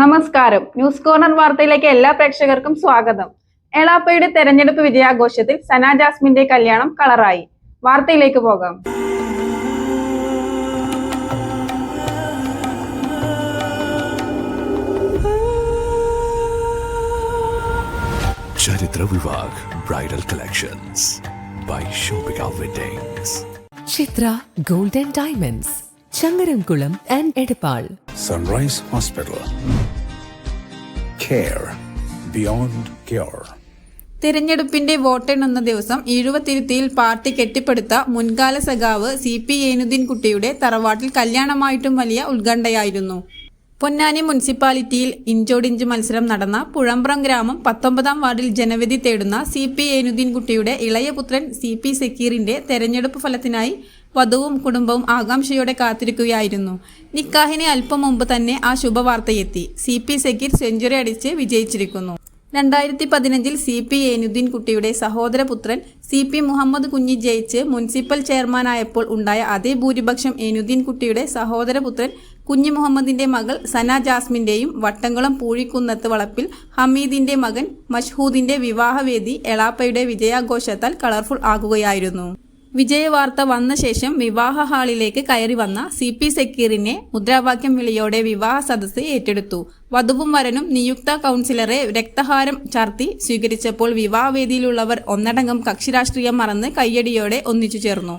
നമസ്കാരം. News corner വാർത്തയിലേക്ക് എല്ലാ പ്രേക്ഷകർക്കും സ്വാഗതം. എളാപ്പയുടെ തെരഞ്ഞെടുപ്പ് വിജയാഘോഷത്തിൽ സന ജാസ്മിന്റെ കല്യാണം കളറായി. വാർത്തയിലേക്ക് പോകാം. Charithra Vivah bridal collections by weddings Chithra golden diamonds Changaramkulam and Edappal. Sunrise hospital care beyond care തിരഞ്ഞെടുപ്പിന്റെ വോട്ടെണ്ണുന്ന ദിവസം ഈഴുവത്തിരുത്തിയിൽ പാർട്ടി കെട്ടിപ്പടുത്ത മുൻകാല സഖാവ് സി പി ഏനുദ്ദീൻ കുട്ടിയുടെ തറവാട്ടിൽ കല്യാണമായിട്ടും വലിയ ഉത്കണ്ഠയായിരുന്നു. പൊന്നാനി മുനിസിപ്പാലിറ്റിയിൽ ഇഞ്ചോടിഞ്ച് മത്സരം നടന്ന പുഴമ്പ്രം ഗ്രാമം പത്തൊമ്പതാം വാർഡിൽ ജനവിധി തേടുന്ന സി പി ഏനുദ്ദീൻ കുട്ടിയുടെ ഇളയ പുത്രൻ സി പി സക്കീറിന്റെ തെരഞ്ഞെടുപ്പ് ഫലത്തിനായി വധുവും കുടുംബവും ആകാംക്ഷയോടെ കാത്തിരിക്കുകയായിരുന്നു. നിക്കാഹിന് അല്പം മുമ്പ് തന്നെ ആ ശുഭവാർത്തയെത്തി. സി പി സക്കീർ സെഞ്ചുറി അടിച്ച് വിജയിച്ചിരിക്കുന്നു. രണ്ടായിരത്തി പതിനഞ്ചിൽ സി പി ഏനുദ്ദീൻ കുട്ടിയുടെ സഹോദരപുത്രൻ സി പി മുഹമ്മദ് കുഞ്ഞി ജയിച്ച് മുനിസിപ്പൽ ചെയർമാനായപ്പോൾ ഉണ്ടായ അതേ ഭൂരിപക്ഷം ഏനുദ്ദീൻ കുട്ടിയുടെ സഹോദരപുത്രൻ കുഞ്ഞി മുഹമ്മദിന്റെ മകൾ സന ജാസ്മിന്റെയും വട്ടംകുളം പൂഴിക്കുന്നത്ത് വളപ്പിൽ ഹമീദിന്റെ മകൻ മഷ്ഹൂദിന്റെ വിവാഹവേദി എളാപ്പയുടെ വിജയാഘോഷത്താൽ കളർഫുൾ ആകുകയായിരുന്നു. വിജയവാർത്ത വന്ന ശേഷം വിവാഹ ഹാളിലേക്ക് കയറി വന്ന സി പി സക്കീറിനെ മുദ്രാവാക്യം വിളിയോടെ വിവാഹ സദസ്സ് ഏറ്റെടുത്തു. വധുവും വരനും നിയുക്ത കൗൺസിലറെ രക്തഹാരം ചാർത്തി സ്വീകരിച്ചപ്പോൾ വിവാഹവേദിയിലുള്ളവർ ഒന്നടങ്കം കക്ഷിരാഷ്ട്രീയം മറന്ന് കയ്യടിയോടെ ഒന്നിച്ചു ചേർന്നു.